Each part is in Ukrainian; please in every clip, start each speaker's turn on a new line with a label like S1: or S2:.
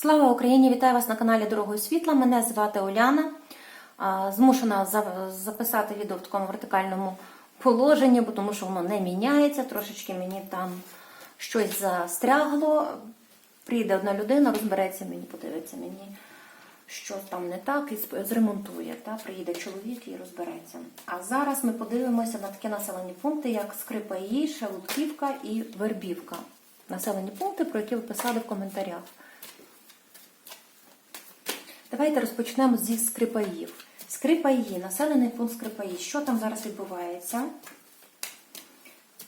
S1: Слава Україні! Вітаю вас на каналі Дорогою Світла. Мене звати Оляна. Змушена записати відео в такому вертикальному положенні, тому що воно не міняється. Трошечки мені там щось застрягло. Прийде одна людина, розбереться мені, подивиться мені, що там не так, і зремонтує. Та? Приїде чоловік і розбереться. А зараз ми подивимося на такі населені пункти, як Скрипаї, Шелудківка і Вербівка. Населені пункти, про які ви писали в коментарях. Давайте розпочнемо зі Скрипаїв. Скрипаї, населений пункт Скрипаї. Що там зараз відбувається?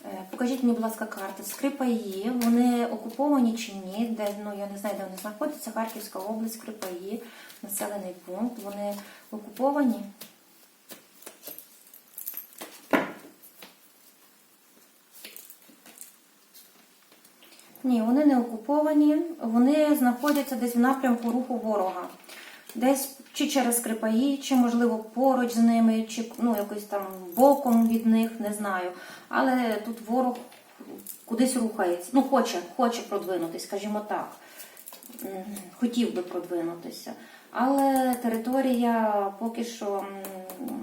S1: Е, Покажіть мені, будь ласка, карти. Скрипаї, вони окуповані чи ні? Де, ну, я не знаю, де вони знаходяться. Харківська область, Скрипаї, населений пункт. Вони окуповані. Ні, вони не окуповані, вони знаходяться десь в напрямку руху ворога. Десь чи через Скрипаї, чи, можливо, поруч з ними, чи ну, якось там боком від них, не знаю. Але тут ворог кудись рухається. Ну, хоче, хоче продвинутися, скажімо так. Хотів би продвинутися. Але територія поки що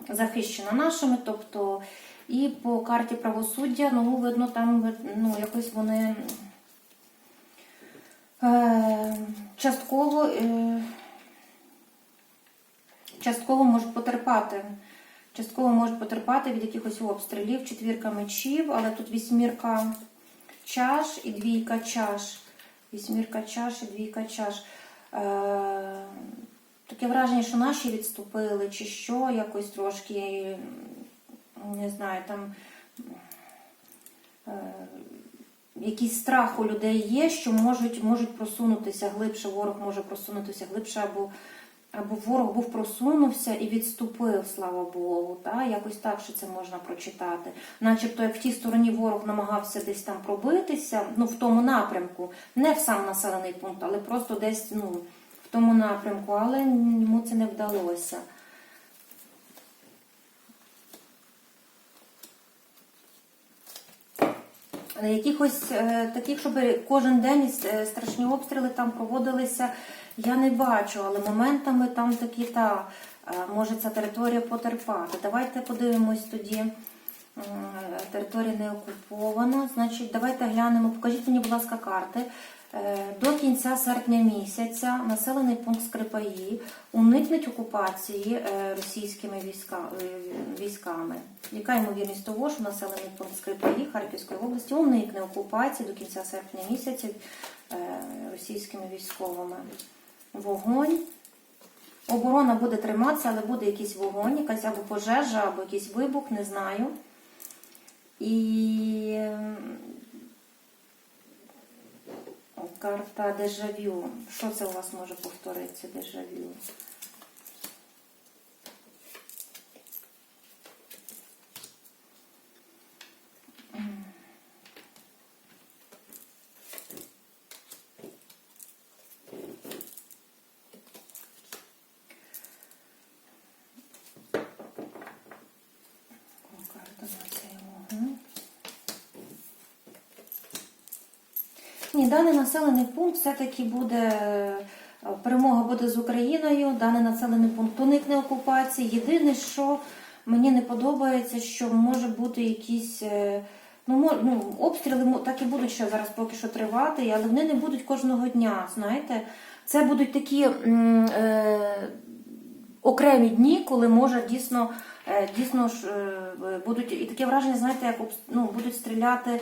S1: захищена нашими, тобто і по карті правосуддя, ну, видно, там ну, якось вони. Е, Частково, е, частково можуть потерпати. Частково можуть потерпати від якихось обстрілів, четвірка мечів, але тут вісьмірка чаш і двійка чаш. Вісьмірка чаш і двійка чаш. Е, таке враження, що наші відступили, чи що, якось трошки, не знаю, там. Е, якийсь страх у людей є, що можуть, можуть просунутися глибше, ворог може просунутися глибше, або, або ворог був просунувся і відступив, слава Богу. Та? Якось так, що це можна прочитати. Начебто, як в тій стороні ворог намагався десь там пробитися, ну в тому напрямку, не в сам населений пункт, але просто десь ну, в тому напрямку, але йому це не вдалося. Якихось е, таких, щоб кожен день е, страшні обстріли там проводилися, я не бачу, але моментами там такі та е, може ця територія потерпати. Давайте подивимось тоді. Територія не окупована. Значить, давайте глянемо. Покажіть мені, будь ласка, карти. Е, До кінця серпня місяця населений пункт Скрипаї уникнуть окупації е, російськими війська- військами. Яка ймовірність того, що населений пункт Скрипаї Харківської області уникне окупації до кінця серпня місяця російськими військовими? Вогонь. Оборона буде триматися, але буде якийсь вогонь, якась або пожежа, або якийсь вибух, не знаю. І карта дежавю. Що це у вас може повторитися дежавю? Карта на цей вогонь. Ні, даний населений пункт все-таки буде, е, перемога буде з Україною, даний населений пункт уникне окупації. Єдине, що мені не подобається, що може бути якісь. е, Ну, ну, обстріли так і будуть ще зараз поки що тривати, але вони не будуть кожного дня. Знаєте, це будуть такі е, окремі дні, коли може дійсно, е, дійсно ж будуть і таке враження, знаєте, як ну, будуть стріляти.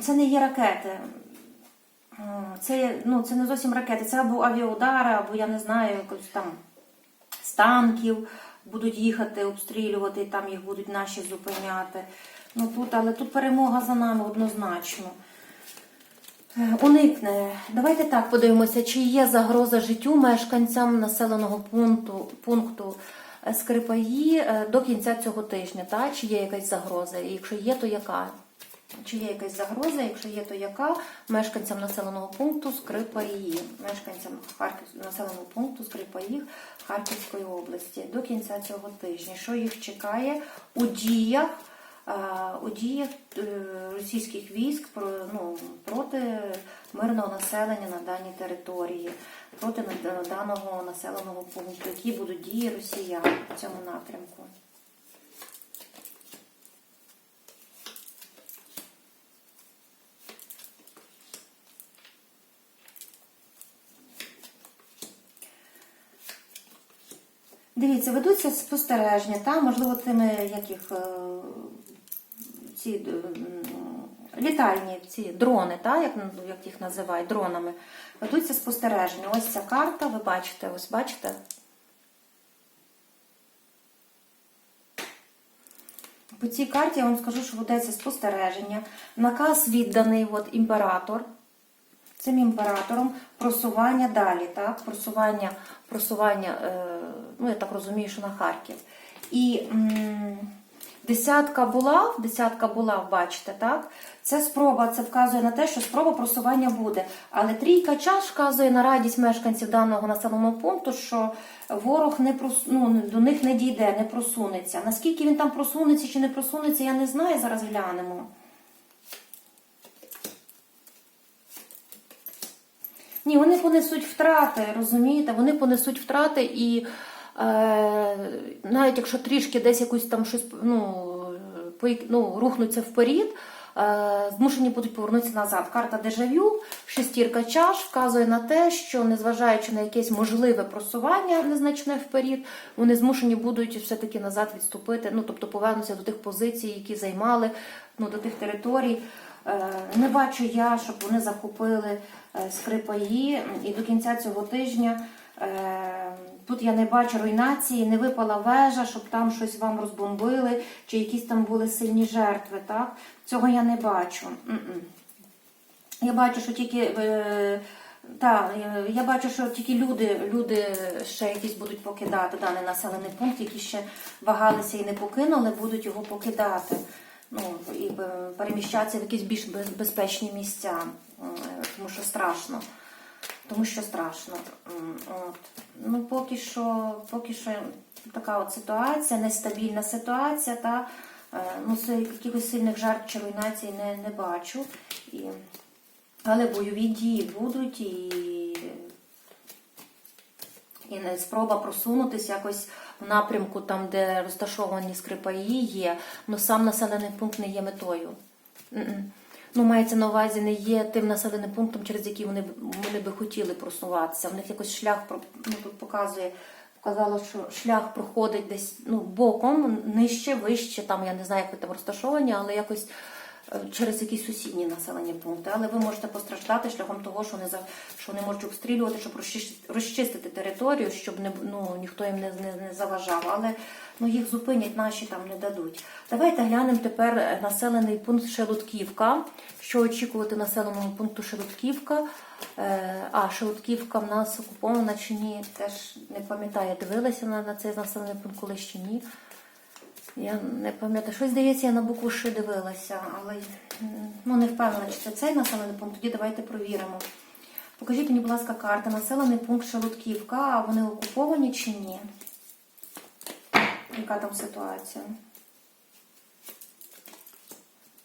S1: Це не є ракети. М, Це, ну, це не зовсім ракети, це або авіаудари, або я не знаю, якось там з танків будуть їхати, обстрілювати, і там їх будуть наші зупиняти. Ну тут, але тут перемога за нами однозначно. Е, Уникне. Давайте так подивимося, чи є загроза життю мешканцям населеного пункту, пункту е, Скрипаї е, до кінця цього тижня. Та? Чи є якась загроза? І якщо є, то яка? Чи є якась загроза? Якщо є, то яка мешканцям населеного пункту Скрипаї, мешканцям Харків... населеного пункту Скрипаї Харківської області до кінця цього тижня? Що їх чекає у діях е, у діях е, російських військ ну, проти мирного населення на даній території, проти даного населеного пункту, які будуть дії росіян в цьому напрямку. Дивіться, ведуться спостереження, та, можливо, тими, як їх, е, ці е, літальні ці дрони, та, як, як їх називають, дронами. Ведуться спостереження. Ось ця карта, ви бачите, ось бачите. По цій карті я вам скажу, що ведеться спостереження. Наказ відданий от, імператор цим імператором просування далі, так? Просування, просування е, ну я так розумію, що на Харків. І м, десятка була, десятка була, бачите, так? Це спроба, це вказує на те, що спроба просування буде. Але трійка чаш вказує на радість мешканців даного населеного пункту, що ворог не прос... ну, до них не дійде, не просунеться. Наскільки він там просунеться чи не просунеться, я не знаю. Зараз глянемо. Ні, вони понесуть втрати, розумієте? Вони понесуть втрати і навіть якщо трішки десь якусь там щось ну, ну, рухнуться вперед, е, змушені будуть повернутися назад. Карта дежавю, шестірка чаш вказує на те, що незважаючи на якесь можливе просування незначне вперед, вони змушені будуть все-таки назад відступити, ну тобто повернутися до тих позицій, які займали, ну, до тих територій. Е, Не бачу я, щоб вони захопили е, скрипаї і до кінця цього тижня. Е, Тут я не бачу руйнації, не випала вежа, щоб там щось вам розбомбили, чи якісь там були сильні жертви. Так? Цього я не бачу. Я бачу, що тільки е, та, е, я бачу, що тільки люди, люди ще якісь будуть покидати даний населений пункт, які ще вагалися і не покинули, будуть його покидати. Ну і переміщатися в якісь більш безпечні місця, тому що страшно. Тому що страшно. От. Ну, поки що, поки що така от ситуація, нестабільна ситуація, та е, ну, якихось сильних жертв чи руйнацій не, не бачу. І, але бойові дії будуть і, і спроба просунутися якось в напрямку, там, де розташовані скрипаї є, але сам населений пункт не є метою. Ну, мається на увазі, не є тим населеним пунктом, через який вони, вони би хотіли просуватися. В них якось шлях ну, тут показує, показало, що шлях проходить десь ну, боком, нижче, вище, там я не знаю, як ви там розташовані, але якось через якісь сусідні населені пункти. Але ви можете постраждати шляхом того, що вони за що вони можуть обстрілювати, щоб розчистити, територію, щоб не ну ніхто їм не, не, не заважав. Але ну їх зупинять, наші там не дадуть. Давайте глянемо тепер е, населений пункт Шелудківка. Що очікувати населеному пункту Шелудківка? Е, А, Шелудківка в нас окупована чи ні? Теж не пам'ятаю, дивилася на, на цей населений пункт колись чи ні. Я не пам'ятаю, щось здається, я на букву Ш дивилася, але ну, не впевнена, чи це цей населений пункт. Тоді давайте провіримо. Покажіть мені, будь ласка, карти. Населений пункт Шелудківка, а вони окуповані чи ні? Яка там ситуація?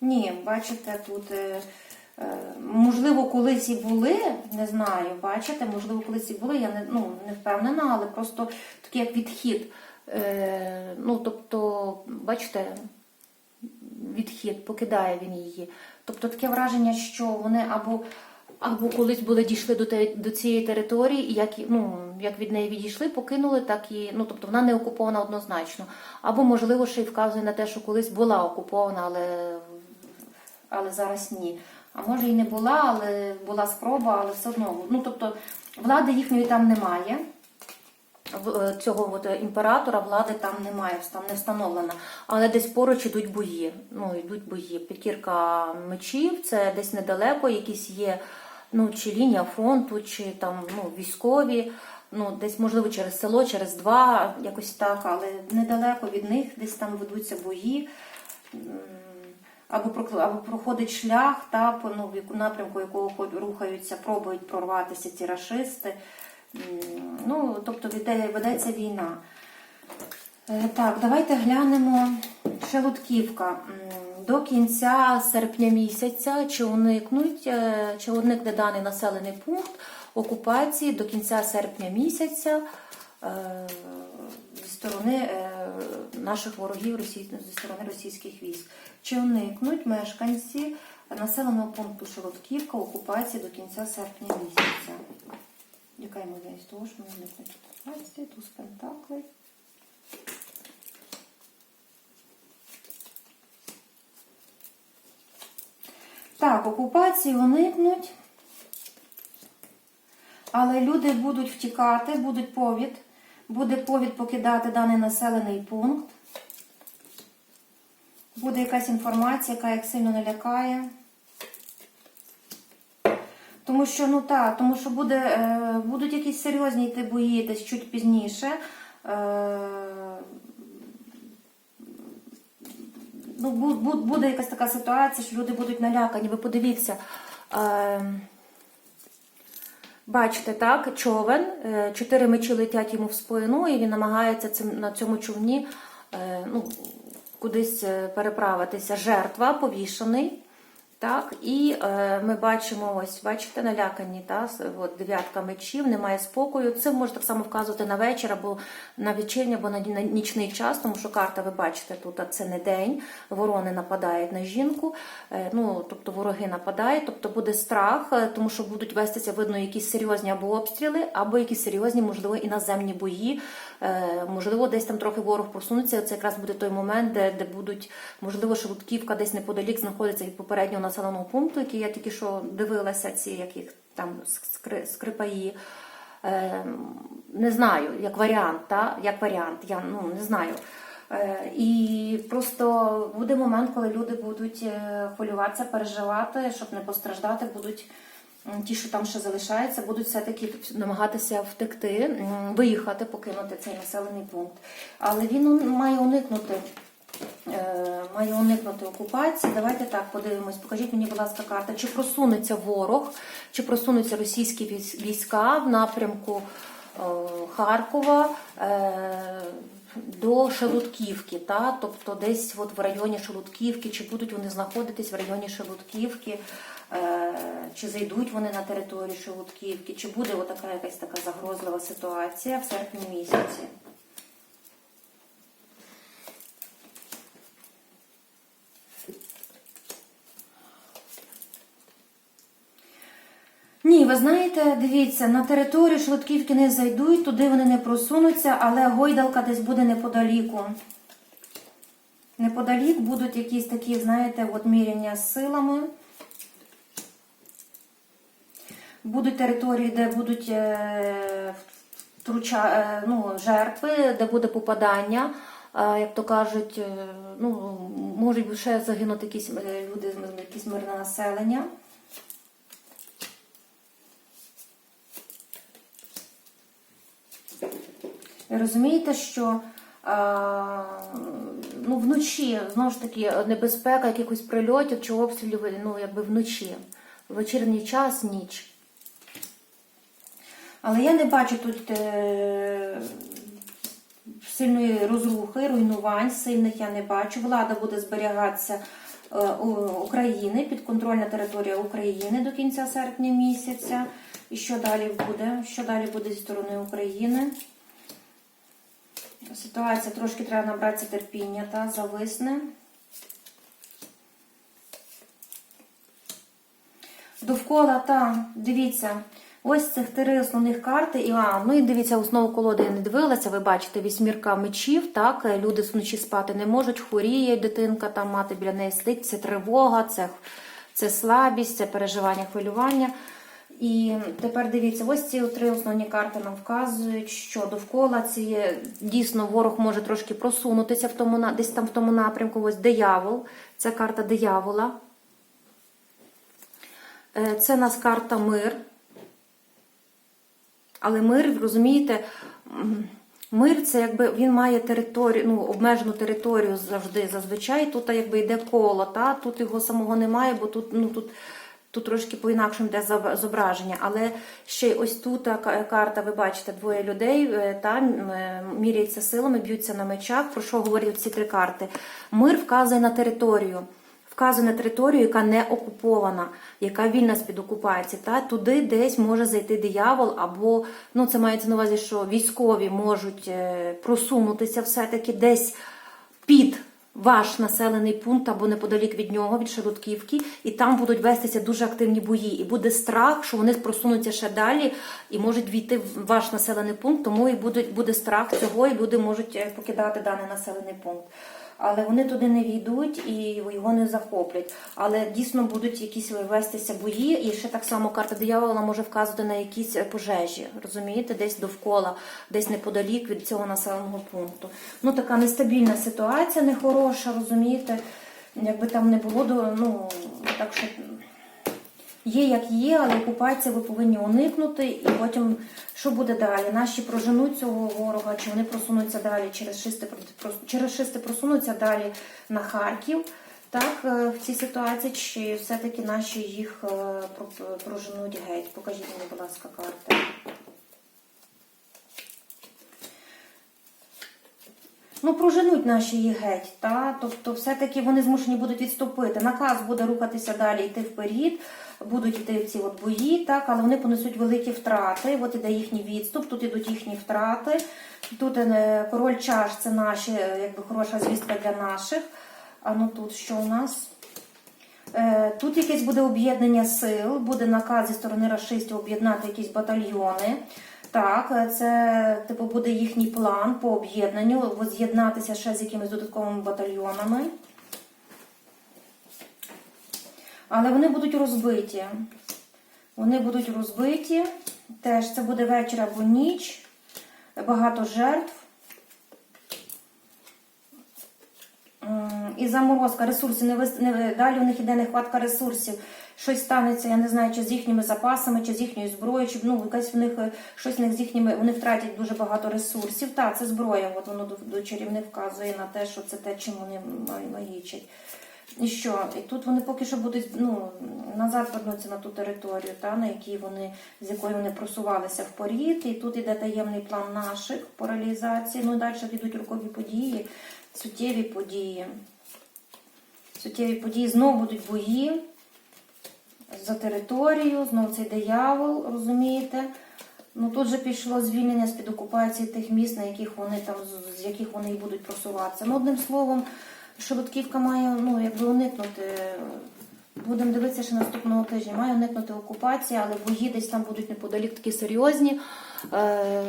S1: Ні, бачите, тут е, е, можливо колись і були, не знаю, бачите, можливо, колись і були, я не, ну, не впевнена, але просто такий як відхід. Е, ну, тобто, бачите, відхід, покидає він її. Тобто таке враження, що вони або, або колись були дійшли до, те, до цієї території, і як, ну, як від неї відійшли, покинули, так і ну, тобто вона не окупована однозначно. Або, можливо, ще й вказує на те, що колись була окупована, але, але зараз ні. А може і не була, але була спроба, але все одно. Ну, тобто, влади їхньої там немає цього от, е, імператора влади там немає, там не встановлена. Але десь поруч ідуть бої. Ну, йдуть бої. П'ятірка мечів, це десь недалеко, якісь є ну, чи лінія фронту, чи там ну, військові. Ну, десь, можливо, через село, через два, якось так, але недалеко від них десь там ведуться бої. Або, або проходить шлях, та, по, ну, напрямку якого рухаються, пробують прорватися ці рашисти. Ну, тобто веде- ведеться війна. Е, Так, давайте глянемо Шелудківка. До кінця серпня місяця чи уникнуть, е, чи уникне даний населений пункт окупації до кінця серпня місяця е, зі сторони наших ворогів зі сторони російських військ. Чи уникнуть мешканці населеного пункту Шелудківка окупації до кінця серпня місяця? Яка ймовірність того, що вони уникнуть окупації, туз пентаклей? Так, окупації уникнуть, але люди будуть втікати, будуть повід, буде повід покидати даний населений пункт. Буде якась інформація, яка їх сильно налякає. Тому що, ну так, тому що буде, е, будуть якісь серйозні йти бої десь чуть пізніше. Е, ну, бу- бу- буде якась така ситуація, що люди будуть налякані. Ви подивіться. Е, бачите, так, човен, е, чотири мечі летять йому в спину, і він намагається цим, на цьому човні е, ну, кудись е, переправитися. Жертва, повішений. Так, і е, ми бачимо, ось, бачите, налякані, та, от, дев'ятка мечів, немає спокою. Це може так само вказувати на вечір або на вечірній, або на, на нічний час, тому що карта, ви бачите, тут це не день, ворони нападають на жінку, е, ну, тобто вороги нападають, тобто буде страх, е, тому що будуть вестися, видно, якісь серйозні або обстріли, або якісь серйозні, можливо, іноземні бої. Е, можливо, десь там трохи ворог просунеться. Це якраз буде той момент, де, де будуть, можливо, Шелудківка десь неподалік знаходиться від попереднього населеного пункту, який я тільки що дивилася, ці яких там скри, скрипаї. Е, не знаю, як варіант, та? як варіант, я ну, не знаю. Е, і просто буде момент, коли люди будуть е, хвилюватися, переживати, щоб не постраждати, будуть ті, що там ще залишаються, будуть все-таки намагатися втекти, виїхати, покинути цей населений пункт. Але він має уникнути. Має уникнути окупації. Давайте так подивимось. Покажіть мені, будь ласка, карта. Чи просунеться ворог, чи просунуться російські військ- війська в напрямку е, Харкова е, до Шелудківки, та? тобто десь от в районі Шелудківки, чи будуть вони знаходитись в районі Шелудківки, е, чи зайдуть вони на територію Шелудківки, чи буде отака якась така загрозлива ситуація в серпні місяці. Ні, ви знаєте, дивіться, на територію Шелудківки не зайдуть, туди вони не просунуться, але гойдалка десь буде неподаліку. Неподалік будуть якісь такі, знаєте, от міряння з силами. Будуть території, де будуть е, втруча, е, ну, жертви, де буде попадання. Е, як то кажуть, е, ну, можуть ще загинути якісь е, люди, якісь мирне населення. Розумієте, що ну, вночі знову ж таки небезпека якихось прильотів чи обстрілів ну, якби вночі, вечірній час, ніч. Але я не бачу тут е, сильної розрухи, руйнувань, сильних я не бачу. Влада буде зберігатися е, України, підконтрольна територія України до кінця серпня місяця. І що далі буде? Що далі буде зі сторони України? Ситуація трошки треба набратися терпіння та зависне. Довкола, та, дивіться, ось цих три основних карти. І, а, ну і дивіться, основу колоди я не дивилася. Ви бачите, вісьмірка мечів, так, люди вночі спати не можуть, хворіє дитинка, там мати біля неї сидить, це тривога, це, це слабість, це переживання, хвилювання. І тепер дивіться, ось ці три основні карти нам вказують, що довкола ці дійсно ворог може трошки просунутися в тому десь там в тому напрямку. Ось диявол, це карта диявола. Е, Це нас карта мир. Але мир, розумієте, мир це якби він має територію, ну, обмежену територію завжди. Зазвичай тут якби йде коло, та? тут його самого немає, бо тут, ну, тут, Тут трошки по-інакшому йде зображення, але ще й ось тут карта, ви бачите, двоє людей е, та м, е, міряються силами, б'ються на мечах. Про що говорять ці три карти? Мир вказує на територію. Вказує на територію, яка не окупована, яка вільна з-під окупації. Та туди десь може зайти диявол, або ну це мається на увазі, що військові можуть е, просунутися все-таки десь під ваш населений пункт або неподалік від нього, від Широтківки, і там будуть вестися дуже активні бої. І буде страх, що вони просунуться ще далі і можуть війти в ваш населений пункт, тому і буде, буде страх цього, і люди можуть е, покидати даний населений пункт. Але вони туди не війдуть і його не захоплять. Але дійсно будуть якісь вестися бої, і ще так само карта диявола може вказувати на якісь пожежі, розумієте, десь довкола, десь неподалік від цього населеного пункту. Ну така нестабільна ситуація, нехороша, розумієте, якби там не було ну так що. Є як є, але окупація ви повинні уникнути, і потім що буде далі? Наші проженуть цього ворога, чи вони просунуться далі через шисти через шисти просунуться далі на Харків. Так, е, в цій ситуації, чи все-таки наші їх е, проженуть геть? Покажіть мені, будь ласка, карти. Ну, проженуть наші їх геть, та? тобто все-таки вони змушені будуть відступити. Наказ буде рухатися далі, йти вперед, будуть йти в ці от бої, так? але вони понесуть великі втрати. От іде їхній відступ, тут ідуть їхні втрати. Тут е, король чаш це наші, якби хороша звістка для наших. А ну тут що у нас? Е, Тут якесь буде об'єднання сил, буде наказ зі сторони расистів об'єднати якісь батальйони. Так, це типу буде їхній план по об'єднанню, воз'єднатися ще з якимись додатковими батальйонами. Але вони будуть розбиті. Вони будуть розбиті. Теж це буде вечір або ніч, багато жертв. І заморозка, не далі у них іде нехватка ресурсів. Щось станеться, я не знаю, чи з їхніми запасами, чи з їхньою зброєю, чи ну якась в них е, щось в них з їхніми. Вони втратять дуже багато ресурсів. Так, це зброя. От воно до, чарівник вказує на те, що це те, чим вони ма- магічать. І що? І тут вони поки що будуть ну, назад вернуться на ту територію, та, на якій вони, з якої вони просувалися в порід. І тут іде таємний план наших по реалізації. Ну і далі підуть рокові події, суттєві події. Суттєві події знову будуть бої за територію, знову цей диявол, розумієте? Ну тут же пішло звільнення з-під окупації тих міст, на яких вони там з- з яких вони і будуть просуватися. Ну, одним словом, Шелудківка має ну, якби уникнути. Будемо дивитися ще наступного тижня. Має уникнути окупації, але бої десь там будуть неподалік такі серйозні. Е,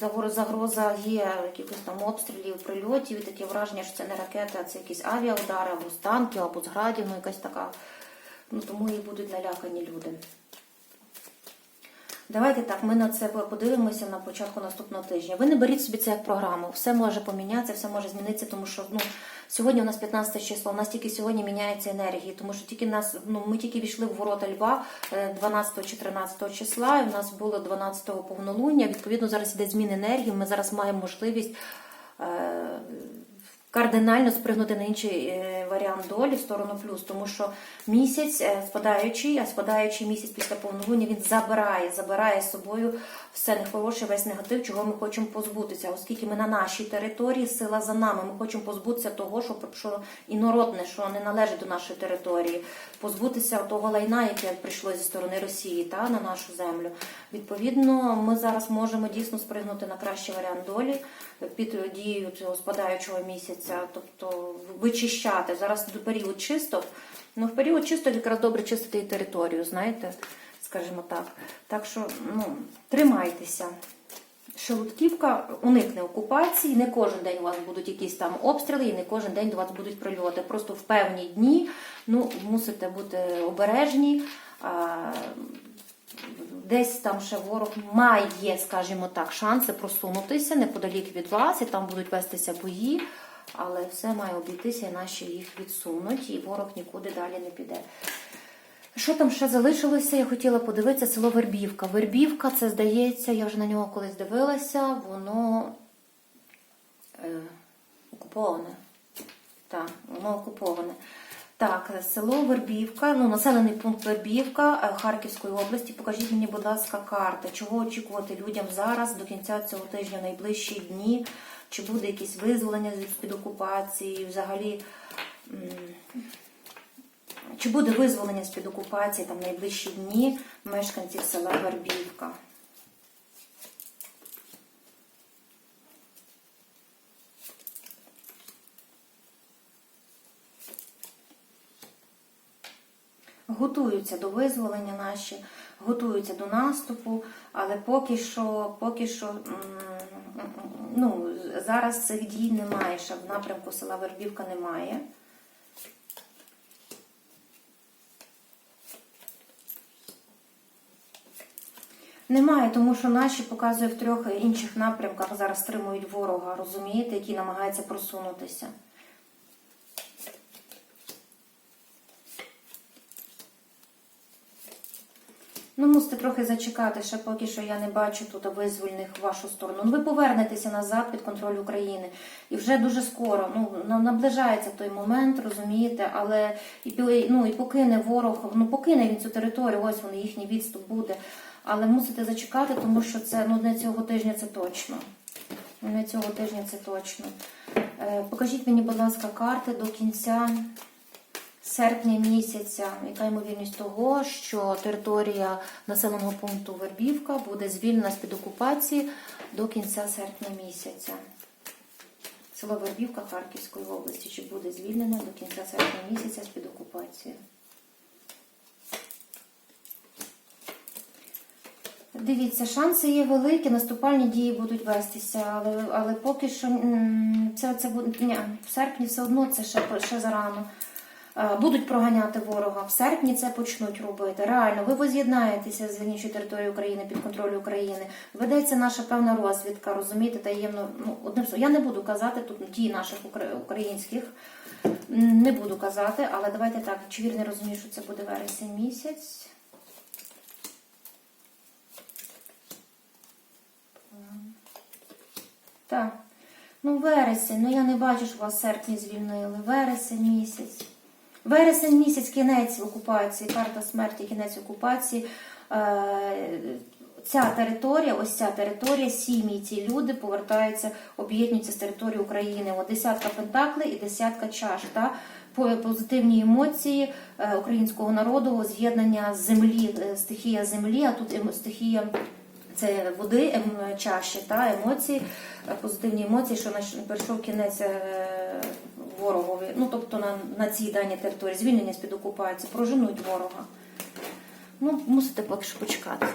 S1: загро- Загроза є якихось там обстрілів, прильотів, і таке враження, що це не ракети, а це якісь авіаудари або з танків, або з градів, ну якась така. Ну тому і будуть налякані люди. Давайте так, ми на це подивимося на початку наступного тижня. Ви не беріть собі це як програму. Все може помінятися, все може змінитися, тому що ну сьогодні у нас 15 число. У нас тільки сьогодні міняється енергії, тому що тільки нас ну ми тільки війшли в ворота Льва е, 12 чи 13 числа. І в нас було 12-го повнолуння. Відповідно, зараз іде змін енергії. Ми зараз маємо можливість. Кардинально спригнути на інший е, варіант долі в сторону плюс, тому що місяць е, спадаючий, а спадаючий місяць після повнолуння він забирає, забирає з собою все нехороше, весь негатив, чого ми хочемо позбутися, оскільки ми на нашій території, сила за нами. Ми хочемо позбутися того, що, що інородне, що не належить до нашої території, позбутися того лайна, яке прийшло зі сторони Росії та на нашу землю. Відповідно, ми зараз можемо дійсно спригнути на кращий варіант долі під дією цього спадаючого місяця, тобто вичищати. Зараз період чисток. Ну, в період чисток якраз добре чистити і територію, знаєте, скажімо так. Так що ну, тримайтеся. Шелудківка уникне окупації. Не кожен день у вас будуть якісь там обстріли, і не кожен день до вас будуть прильоти. Просто в певні дні ну, мусите бути обережні. Десь там ще ворог має, скажімо так, шанси просунутися неподалік від вас, і там будуть вестися бої, але все має обійтися, наші їх відсунуть, і ворог нікуди далі не піде. Що там ще залишилося? Я хотіла подивитися село Вербівка. Вербівка, це здається, я вже на нього колись дивилася, воно е, окуповане. Так, воно окуповане. Так, село Вербівка, ну населений пункт Вербівка е, Харківської області. Покажіть мені, будь ласка, карти. Чого очікувати людям зараз до кінця цього тижня, найближчі дні? Чи буде якесь визволення з під окупації? Взагалі, чи буде визволення з під окупації там найближчі дні мешканців села Вербівка? Готуються до визволення наші, готуються до наступу, але поки що, поки що ну, зараз цих дій немає, ще в напрямку села Вербівка немає. Немає, тому що наші показує в трьох інших напрямках зараз стримують ворога, розумієте, який намагається просунутися. Ну, мусите трохи зачекати, ще поки що я не бачу тут визвольних в вашу сторону. Ну, ви повернетеся назад під контроль України. І вже дуже скоро, ну, наближається той момент, розумієте, але і, ну, і покине ворог, ну покине він цю територію, ось вони, їхній відступ буде. Але мусите зачекати, тому що це ну, не цього тижня це точно. Не цього тижня це точно. Е, покажіть мені, будь ласка, карти до кінця серпня місяця, яка ймовірність того, що територія населеного пункту Вербівка буде звільнена з-під окупації до кінця серпня місяця. Село Вербівка Харківської області, чи буде звільнено до кінця серпня місяця з-під окупації. Дивіться, шанси є великі, наступальні дії будуть вестися, але, але поки що це, це буде ні, в серпні все одно це ще, ще зарано. Е, Будуть проганяти ворога. В серпні це почнуть робити. Реально, ви воз'єднаєтеся з іншою територією України під контролем України. Ведеться наша певна розвідка, розумієте, таємно. Ну, одним я не буду казати тут дій наших українських. Не буду казати, але давайте так, чи вірно розумію, що це буде вересень місяць. Так. Ну, вересень, ну я не бачу, що вас серпні звільнили. Вересень місяць. Вересень місяць, кінець окупації, карта смерті, кінець окупації. Е, Ця територія, ось ця територія, сім'ї, ці люди повертаються, об'єднуються з території України. От десятка пентаклей і десятка чаш. Та? Позитивні емоції е, українського народу, з'єднання землі, е, стихія землі, а тут стихія це води, ем, чаші та емоції, позитивні емоції, що прийшов кінець ворогові. Ну тобто на, на цій даній території звільнення з під окупації, проженуть ворога. Ну, мусите поки що почекати.